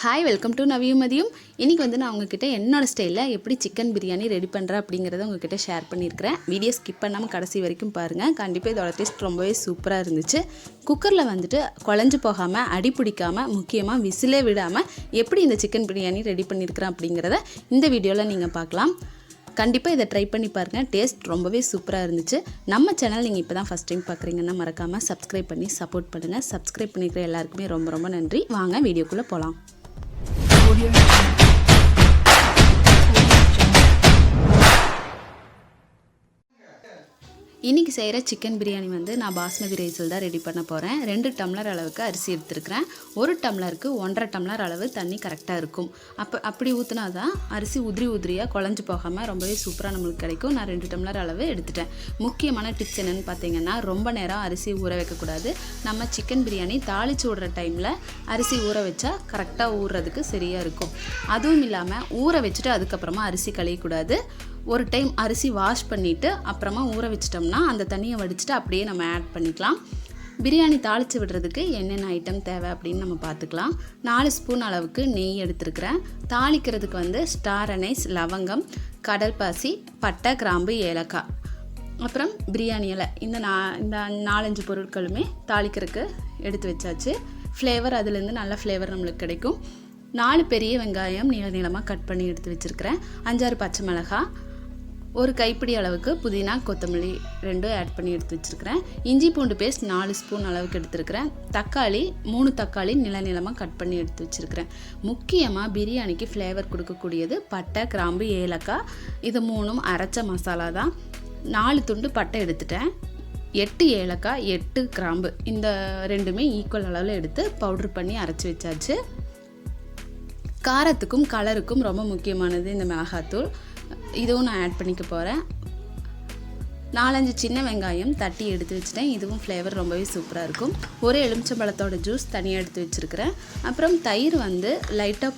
Hi welcome to நவியும் மதியம் இன்றைக்கி வந்து நான் உங்ககிட்ட என்னோடய ஸ்டைலில் எப்படி சிக்கன் பிரியாணி ரெடி பண்ணுறேன் அப்படிங்கிறத உங்ககிட்ட ஷேர் பண்ணியிருக்கிறேன். வீடியோ ஸ்கிப் பண்ணாமல் கடைசி வரைக்கும் பாருங்கள் கண்டிப்பாக இதோட டேஸ்ட் ரொம்பவே சூப்பராக இருந்துச்சு. குக்கரில் வந்துட்டு குழஞ்சு போகாமல் அடி பிடிக்காமல் முக்கியமாக விசிலே விடாமல் எப்படி இந்த சிக்கன் பிரியாணி ரெடி பண்ணியிருக்கிறேன் அப்படிங்கிறத இந்த வீடியோவில் நீங்கள் பார்க்கலாம். கண்டிப்பாக இதை ட்ரை பண்ணி பாருங்கள் டேஸ்ட் ரொம்பவே சூப்பராக இருந்துச்சு. நம்ம சேனல் நீங்கள் இப்போ தான் ஃபஸ்ட் டைம் பார்க்குறீங்கன்னா மறக்காமல் சப்ஸ்கிரைப் பண்ணி சப்போர்ட் பண்ணுங்கள் சப்ஸ்கிரைப் பண்ணிக்கிற எல்லாருக்குமே ரொம்ப ரொம்ப நன்றி. வாங்க வீடியோக்குள்ளே போகலாம் audio. இன்றைக்கி செய்கிற சிக்கன் பிரியாணி வந்து நான் பாஸ்மதி ரைஸில் தான் ரெடி பண்ண போகிறேன் ரெண்டு டம்ளர் அளவுக்கு அரிசி எடுத்துருக்கிறேன். ஒரு டம்ளருக்கு ஒன்றரை டம்ளர் அளவு தண்ணி கரெக்டாக இருக்கும். அப்போ அப்படி ஊற்றினா தான் அரிசி உதிரி உதிரியாக குழஞ்சு போகாமல் ரொம்பவே சூப்பராக நம்மளுக்கு கிடைக்கும். நான் ரெண்டு டம்ளர் அளவு எடுத்துட்டேன். முக்கியமான டிப்ஸ் என்னென்னு பார்த்தீங்கன்னா ரொம்ப நேரம் அரிசி ஊற வைக்கக்கூடாது. நம்ம சிக்கன் பிரியாணி தாளித்து விடுற டைமில் அரிசி ஊற வச்சா கரெக்டாக ஊறுறதுக்கு சரியாக இருக்கும். அதுவும் இல்லாமல் ஊற வச்சுட்டு அதுக்கப்புறமா அரிசி கழியக்கூடாது ஒரு டைம் அரிசி வாஷ் பண்ணிவிட்டு அப்புறமா ஊற வச்சிட்டோம்னா அந்த தண்ணியை வடிச்சிட்டு அப்படியே நம்ம ஆட் பண்ணிக்கலாம். பிரியாணி தாளித்து விடுறதுக்கு என்னென்ன ஐட்டம் தேவை அப்படின்னு நம்ம பார்த்துக்கலாம். நாலு ஸ்பூன் அளவுக்கு நெய் எடுத்துருக்கிறேன். தாளிக்கிறதுக்கு வந்து ஸ்டார் அனைஸ் லவங்கம் கடல் பாசி பட்டை கிராம்பு ஏலக்காய். அப்புறம் பிரியாணி இலை. இந்த நா இந்த நாலஞ்சு பொருட்களுமே தாளிக்கிறதுக்கு எடுத்து வச்சாச்சு. ஃப்ளேவர் அதுலேருந்து நல்ல ஃப்ளேவர் நம்மளுக்கு கிடைக்கும். நாலு பெரிய வெங்காயம் நீள நீளமாக கட் பண்ணி எடுத்து வச்சுருக்கிறேன். அஞ்சாறு பச்சை மிளகாய் ஒரு கைப்பிடி அளவுக்கு புதினா கொத்தமல்லி ரெண்டும் ஆட் பண்ணி எடுத்து வச்சுருக்கிறேன். இஞ்சி பூண்டு பேஸ்ட் நாலு ஸ்பூன் அளவுக்கு எடுத்துருக்கிறேன். தக்காளி மூணு தக்காளி நில நிலமாக கட் பண்ணி எடுத்து வச்சுருக்கிறேன். முக்கியமாக பிரியாணிக்கு ஃப்ளேவர் கொடுக்கக்கூடியது பட்டை கிராம்பு ஏலக்காய். இது மூணும் அரைச்ச மசாலா தான். நாலு துண்டு பட்டை எடுத்துட்டேன். எட்டு ஏலக்காய் எட்டு கிராம்பு. இந்த ரெண்டுமே ஈக்குவல் அளவில் எடுத்து பவுட்ரு பண்ணி அரைச்சி வச்சாச்சு. காரத்துக்கும் கலருக்கும் ரொம்ப முக்கியமானது இந்த மிளகாத்தூள். இதுவும் நான் ஆட் பண்ணிக்க போகிறேன் நாலஞ்சு சின்ன வெங்காயம் தட்டி எடுத்து வச்சுட்டேன். இதுவும் ஃப்ளேவர் ரொம்பவே சூப்பராக இருக்கும். ஒரு எலுமிச்சம்பழத்தோட ஜூஸ் தனியாக எடுத்து வச்சுருக்கிறேன். அப்புறம் தயிர் வந்து லைட்டாக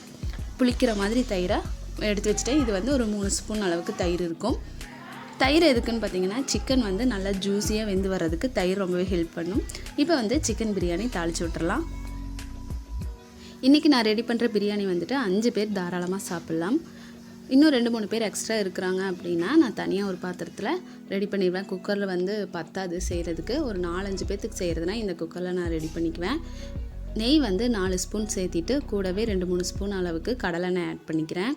புளிக்கிற மாதிரி தயிராக எடுத்து வச்சுட்டேன். இது வந்து ஒரு மூணு ஸ்பூன் அளவுக்கு தயிர் இருக்கும். தயிர் எதுக்குன்னு பார்த்தீங்கன்னா சிக்கன் வந்து நல்லா ஜூஸியாக வெந்து வர்றதுக்கு தயிர் ரொம்பவே ஹெல்ப் பண்ணும். இப்போ வந்து சிக்கன் பிரியாணி தாளித்து விட்டுறலாம். இன்றைக்கி நான் ரெடி பண்ணுற பிரியாணி வந்துட்டு அஞ்சு பேர் தாராளமாக சாப்பிட்லாம். இன்னும் ரெண்டு மூணு பேர் எக்ஸ்ட்ரா இருக்கிறாங்க அப்படின்னா நான் தனியாக ஒரு பாத்திரத்தில் ரெடி பண்ணிடுவேன். குக்கரில் வந்து பத்தாது செய்கிறதுக்கு ஒரு நாலஞ்சு பேர்த்துக்கு செய்கிறதுனா இந்த குக்கரில் நான் ரெடி பண்ணிக்குவேன். நெய் வந்து நாலு ஸ்பூன் சேர்த்திட்டு கூடவே ரெண்டு மூணு ஸ்பூன் அளவுக்கு கடலெண்ணெய் ஆட் பண்ணிக்கிறேன்.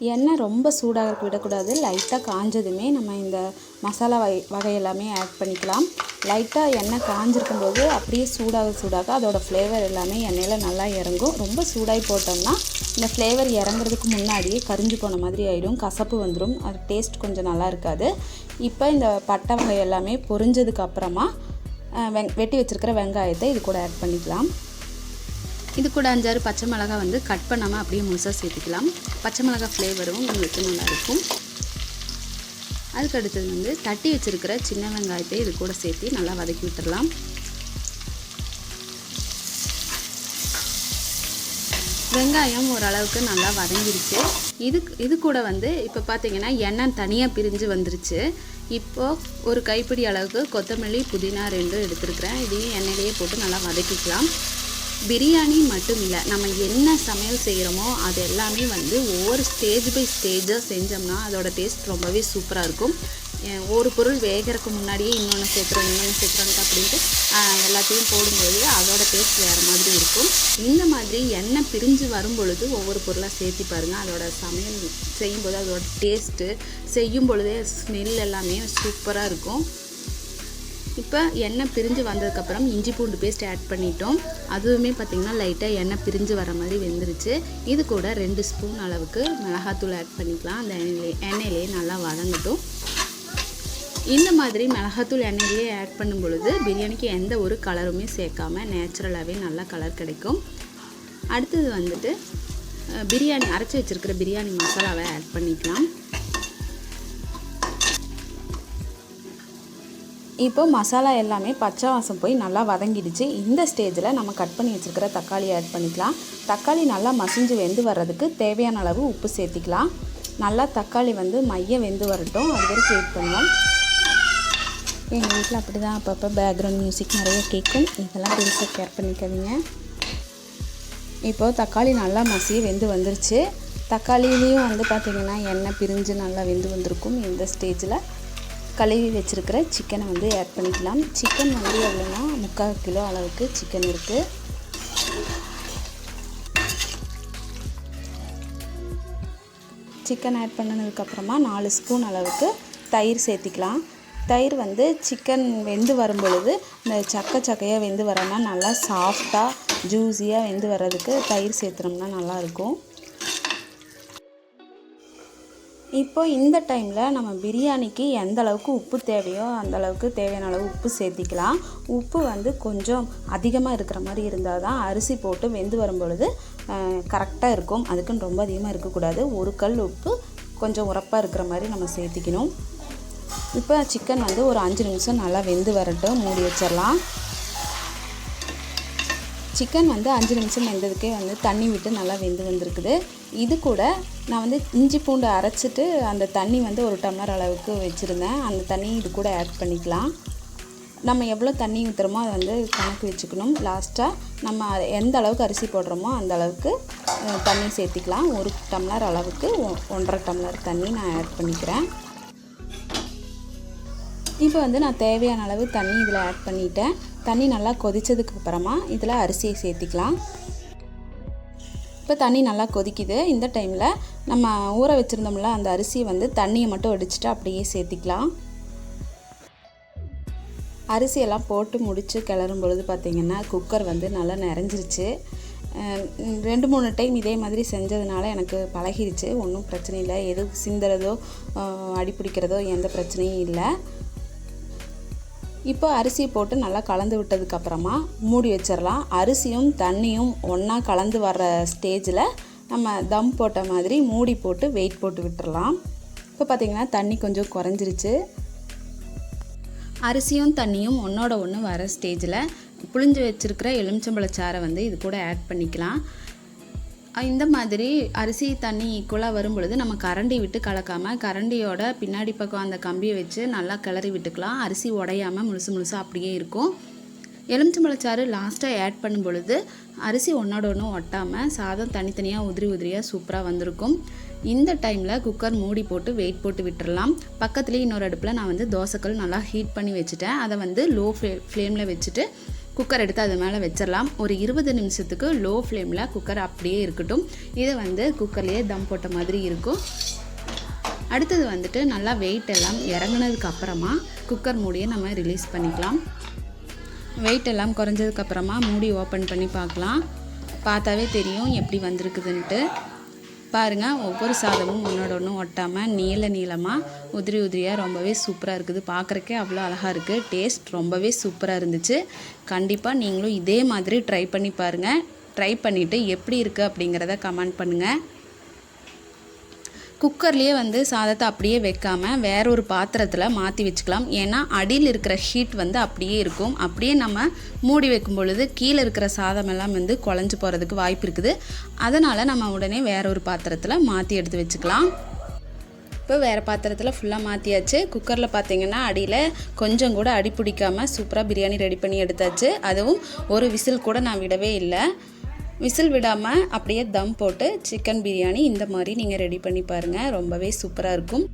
எண்ணெய் ரொம்ப சூடாக விடக்கூடாது. லைட்டாக காஞ்சதுமே நம்ம இந்த மசாலா வகை வகை எல்லாமே ஆட் பண்ணிக்கலாம். லைட்டாக எண்ணெய் காஞ்சிருக்கும் போது அப்படியே சூடாக சூடாக அதோட ஃப்ளேவர் எல்லாமே எண்ணெயில் நல்லா இறங்கும். ரொம்ப சூடாகி போட்டோம்னா இந்த ஃப்ளேவர் இறங்குறதுக்கு முன்னாடியே கரிஞ்சு போன மாதிரி ஆகிடும் கசப்பு வந்துடும் அது டேஸ்ட் கொஞ்சம் நல்லா இருக்காது. இப்போ இந்த பட்டை வகை எல்லாமே பொரிஞ்சதுக்கு அப்புறமா வெங் வெட்டி வச்சுருக்கிற வெங்காயத்தை இது கூட ஆட் பண்ணிக்கலாம். இது கூட அஞ்சாறு பச்சை மிளகாய் வந்து கட் பண்ணாமல் அப்படியே முழுசாக சேர்த்துக்கலாம். பச்சை மிளகாய் ஃப்ளேவரும் உங்களுக்கு நல்லாயிருக்கும் அதுக்கு அடுத்தது வந்து தட்டி வச்சுருக்கிற சின்ன வெங்காயத்தை இது கூட சேர்த்து நல்லா வதக்கி விட்டுடலாம் வெங்காயம் ஓரளவுக்கு நல்லா வதங்கிருச்சு இது இது கூட வந்து இப்போ பார்த்தீங்கன்னா எண்ணெய் தனியாக பிரிஞ்சு வந்துருச்சு. இப்போது ஒரு கைப்பிடி அளவுக்கு கொத்தமல்லி புதினா ரெண்டும் எடுத்துருக்கிறேன். இதையும் எண்ணெயிலேயே போட்டு நல்லா வதக்கிக்கலாம். பிரியாணி மட்டும் இல்லை நம்ம என்ன சமையல் செய்கிறோமோ அது எல்லாமே வந்து ஒவ்வொரு ஸ்டேஜ் பை ஸ்டேஜாக செஞ்சோம்னா அதோட டேஸ்ட் ரொம்பவே சூப்பராக இருக்கும். ஒரு பொருள் வேகிறதுக்கு முன்னாடியே இன்னொன்று சேர்க்குறோம் இன்னொன்று சேர்க்குறோன்ட்டு அப்படின்ட்டு எல்லாத்தையும் போடும்போது அதோட டேஸ்ட் வேறு மாதிரி இருக்கும். இந்த மாதிரி எண்ணெய் பிரிஞ்சு வரும் பொழுது ஒவ்வொரு பொருளாக சேர்த்தி பாருங்கள் அதோட சமையல் செய்யும்போது அதோட டேஸ்ட்டு செய்யும் பொழுதே ஸ்மெல் எல்லாமே சூப்பராக இருக்கும். இப்போ எண்ணெய் பிரிஞ்சு வந்ததுக்கப்புறம் இஞ்சி பூண்டு பேஸ்ட் ஆட் பண்ணிட்டோம். அதுவுமே பார்த்திங்கன்னா லைட்டாக எண்ணெய் பிரிஞ்சு வர மாதிரி வெந்துருச்சு. இது கூட ரெண்டு ஸ்பூன் அளவுக்கு மிளகாத்தூள் ஆட் பண்ணிக்கலாம். அந்த எண்ணெயிலே எண்ணெயிலேயே நல்லா வதங்கட்டும். இந்த மாதிரி மிளகாத்தூள் எண்ணெயிலேயே ஆட் பண்ணும் பொழுது பிரியாணிக்கு எந்த ஒரு கலருமே சேர்க்காம நேச்சுரலாகவே நல்லா கலர் கிடைக்கும். அடுத்தது வந்துட்டு பிரியாணி அரைச்சி வச்சுருக்கிற பிரியாணி மசாலாவை ஆட் பண்ணிக்கலாம். இப்போ மசாலா எல்லாமே பச்சை வாசம் போய் நல்லா வதங்கிடுச்சு. இந்த ஸ்டேஜில் நம்ம கட் பண்ணி வச்சுருக்கிற தக்காளி ஆட் பண்ணிக்கலாம். தக்காளி நல்லா மசிஞ்சு வெந்து வர்றதுக்கு தேவையான அளவு உப்பு சேர்த்திக்கலாம். நல்லா தக்காளி வந்து மைய வெந்து வரட்டும். அது வரைக்கும் வெயிட் பண்ணுவோம். எங்கள் வீட்டில் அப்படி தான் அப்பப்போ பேக்ரவுண்ட் மியூசிக் நிறைய கேட்கும். இதெல்லாம் பெருசாக கேர் பண்ணிக்காதீங்க. இப்போது தக்காளி நல்லா மசிய வெந்து வந்துருச்சு. தக்காளியிலையும் வந்து பார்த்திங்கன்னா எண்ணெய் பிரிஞ்சு நல்லா வெந்து வந்திருக்கும் இந்த ஸ்டேஜில் கழுவி வச்சுருக்கிற சிக்கனை வந்து ஆட் பண்ணிக்கலாம். சிக்கன் வந்து எவ்வளோன்னா முக்கால் கிலோ அளவுக்கு சிக்கன் இருக்குது சிக்கன் ஆட் பண்ணதுக்கப்புறமா நாலு ஸ்பூன் அளவுக்கு தயிர் சேர்த்திக்கலாம். தயிர் வந்து சிக்கன் வெந்து வரும் பொழுது இந்த சக்க சக்கையாக வெந்து வரோம்னா நல்லா சாஃப்டாக ஜூஸியாக வெந்து வர்றதுக்கு தயிர் சேர்த்துனோம்னா நல்லாயிருக்கும் இப்போ இந்த டைமில் நம்ம பிரியாணிக்கு எந்த அளவுக்கு உப்பு தேவையோ அந்த அளவுக்கு தேவையான அளவு உப்பு சேர்த்திக்கலாம். உப்பு வந்து கொஞ்சம் அதிகமாக இருக்கிற மாதிரி இருந்தால் தான் அரிசி போட்டு வெந்து வரும் பொழுது கரெக்டாக இருக்கும். அதுக்குன்னு ரொம்ப அதிகமாக இருக்கக்கூடாது. ஒரு கல் உப்பு கொஞ்சம் உரப்பாக இருக்கிற மாதிரி நம்ம சேர்த்திக்கணும். இப்போ சிக்கன் வந்து ஒரு அஞ்சு நிமிஷம் நல்லா வெந்து வரட்டும். மூடி வச்சிடலாம். சிக்கன் வந்து அஞ்சு நிமிஷம் வெந்ததுக்கே வந்து தண்ணி விட்டு நல்லா வெந்து வந்திருக்குது. இது கூட நான் வந்து இஞ்சி பூண்டு அரைச்சிட்டு அந்த தண்ணி வந்து ஒரு டம்ளர் அளவுக்கு வச்சுருந்தேன். அந்த தண்ணி இது கூட ஆட் பண்ணிக்கலாம். நம்ம எவ்வளோ தண்ணி ஊற்றுறோமோ அதை வந்து கணக்கு வச்சுக்கணும். லாஸ்ட்டாக நம்ம எந்த அளவுக்கு அரிசி போடுறோமோ அந்த அளவுக்கு தண்ணி சேர்த்திக்கலாம். ஒரு டம்ளர் அளவுக்கு ஒன்றரை டம்ளர் தண்ணி நான் ஆட் பண்ணிக்கிறேன். இப்போ வந்து நான் தேவையான அளவு தண்ணி இதில் ஆட் பண்ணிட்டேன். தண்ணி நல்லா கொதித்ததுக்கு அப்புறமா இதில் அரிசியை சேர்த்திக்கலாம். இப்போ தண்ணி நல்லா கொதிக்குது. இந்த டைமில் நம்ம ஊற வச்சுருந்தோம்ல அந்த அரிசியை வந்து தண்ணியை மட்டும் அடிச்சுட்டு அப்படியே சேர்த்திக்கலாம். அரிசியெல்லாம் போட்டு முடித்து கிளறும் பொழுது பார்த்திங்கன்னா குக்கர் வந்து நல்லா நிறைஞ்சிருச்சு. ரெண்டு மூணு டைம் இதே மாதிரி செஞ்சதுனால எனக்கு பழகிருச்சு. ஒன்றும் பிரச்சனை இல்லை. எது சிந்துறதோ அடிப்பிடிக்கிறதோ எந்த பிரச்சனையும் இல்லை. இப்போ அரிசியை போட்டு நல்லா கலந்து விட்டதுக்கப்புறமா மூடி வச்சிடலாம். அரிசியும் தண்ணியும் ஒன்றா கலந்து வர்ற ஸ்டேஜில் நம்ம தம் போட்ட மாதிரி மூடி போட்டு வெயிட் போட்டு விட்டுறலாம். இப்போ பார்த்திங்கன்னா தண்ணி கொஞ்சம் குறைஞ்சிருச்சு. அரிசியும் தண்ணியும் ஒன்றோட ஒன்று வர ஸ்டேஜில் புளிஞ்சு வச்சுருக்கிற எலுமிச்சம்பழச்சாரை வந்து இது கூட ஆட் பண்ணிக்கலாம். இந்த மாதிரி அரிசி தண்ணி ஈக்குவலாக வரும் பொழுது நம்ம கரண்டி விட்டு கலக்காமல் கரண்டியோட பின்னாடி பக்கம் அந்த கம்பியை வச்சு நல்லா கிளறி விட்டுக்கலாம். அரிசி உடையாமல் முழுசு முழுசாக அப்படியே இருக்கும். எலுமிச்சம்பழச்சாறு லாஸ்ட்டாக ஆட் பண்ணும் பொழுது அரிசி ஒன்றோட ஒன்றும் ஒட்டாமல் சாதம் தனித்தனியாக உதிரி உதிரியாக சூப்பராக வந்திருக்கும். இந்த டைமில் குக்கர் மூடி போட்டு வெயிட் போட்டு விட்டுறலாம். பக்கத்துலேயே இன்னொரு அடுப்பில் நான் வந்து தோசைக்கல் நல்லா ஹீட் பண்ணி வச்சுட்டேன். அதை வந்து லோ ஃப்ளே ஃப்ளேமில் வச்சுட்டு குக்கர் எடுத்து அது மேலே வச்சிடலாம். ஒரு இருபது நிமிஷத்துக்கு லோ ஃப்ளேமில் குக்கர் அப்படியே இருக்கட்டும். இதை வந்து குக்கர்லேயே தம் போட்ட மாதிரி இருக்கும். அடுத்தது வந்துட்டு நல்லா வெயிட் எல்லாம் இறங்கினதுக்கு அப்புறமா குக்கர் மூடியை நம்ம ரிலீஸ் பண்ணிக்கலாம். வெயிட் எல்லாம் குறைஞ்சதுக்கப்புறமா மூடி ஓப்பன் பண்ணி பார்க்கலாம். பார்த்தாவே தெரியும் எப்படி வந்திருக்குதுன்ட்டு. பாருங்கள் ஒவ்வொரு சாதமும் ஒன்றோட ஒன்றும் ஒட்டாமல் நீள நீளமாக உதிரி உதிரியாக ரொம்பவே சூப்பராக இருக்குது. பார்க்குறக்கே அவ்வளோ அழகாக இருக்குது டேஸ்ட் ரொம்பவே சூப்பராக இருந்துச்சு. கண்டிப்பாக நீங்களும் இதே மாதிரி ட்ரை பண்ணி பாருங்கள் ட்ரை பண்ணிவிட்டு எப்படி இருக்குது அப்படிங்கிறத கமெண்ட் பண்ணுங்கள் குக்கர்லேயே வந்து சாதத்தை அப்படியே வைக்காமல் வேற ஒரு பாத்திரத்தில் மாற்றி வச்சுக்கலாம். ஏன்னா அடியில் இருக்கிற ஹீட் வந்து அப்படியே இருக்கும். அப்படியே நம்ம மூடி வைக்கும் பொழுது கீழே இருக்கிற சாதம் எல்லாம் வந்து குழஞ்சி போகிறதுக்கு வாய்ப்பு இருக்குது. அதனால் நம்ம உடனே வேற ஒரு பாத்திரத்தில் மாற்றி எடுத்து வச்சுக்கலாம். இப்போ வேறு பாத்திரத்தில் ஃபுல்லாக மாற்றியாச்சு குக்கரில் பார்த்தீங்கன்னா அடியில் கொஞ்சம் கூட அடி பிடிக்காமல் சூப்பராக பிரியாணி ரெடி பண்ணி எடுத்தாச்சு. அதுவும் ஒரு விசில் கூட நான் விடவே இல்லை. விசில் விடாமல் அப்படியே தம் போட்டு சிக்கன் பிரியாணி இந்த மாதிரி நீங்கள் ரெடி பண்ணி பாருங்கள் ரொம்பவே சூப்பராக இருக்கும்.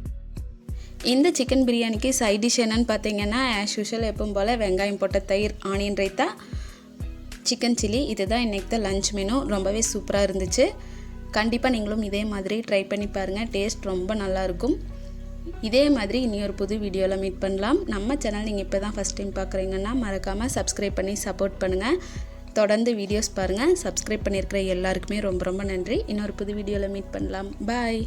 இந்த சிக்கன் பிரியாணிக்கு சைட் டிஷ் என்னன்னு பார்த்தீங்கன்னா ஆஸ் யூஷுவல் எப்பவும் போல் வெங்காயம் போட்ட தயிர் ஆனியன் ரைத்தா சிக்கன் சில்லி இதுதான் இன்றைக்கி தான் லஞ்ச் மெனு ரொம்பவே சூப்பராக இருந்துச்சு. கண்டிப்பாக நீங்களும் இதே மாதிரி ட்ரை பண்ணி பாருங்கள் டேஸ்ட் ரொம்ப நல்லாயிருக்கும் இதே மாதிரி இனி ஒரு புது வீடியோவில் மீட் பண்ணலாம். நம்ம சேனல் நீங்கள் இப்போ தான் ஃபஸ்ட் டைம் பார்க்குறீங்கன்னா மறக்காமல் சப்ஸ்கிரைப் பண்ணி சப்போர்ட் பண்ணுங்கள் தொடர்ந்து வீடியோஸ் பாருங்கள் சப்ஸ்கிரைப் பண்ணியிருக்கிற எல்லாருக்குமே ரொம்ப ரொம்ப நன்றி. இன்னொரு புது வீடியோவில் மீட் பண்ணலாம். பாய்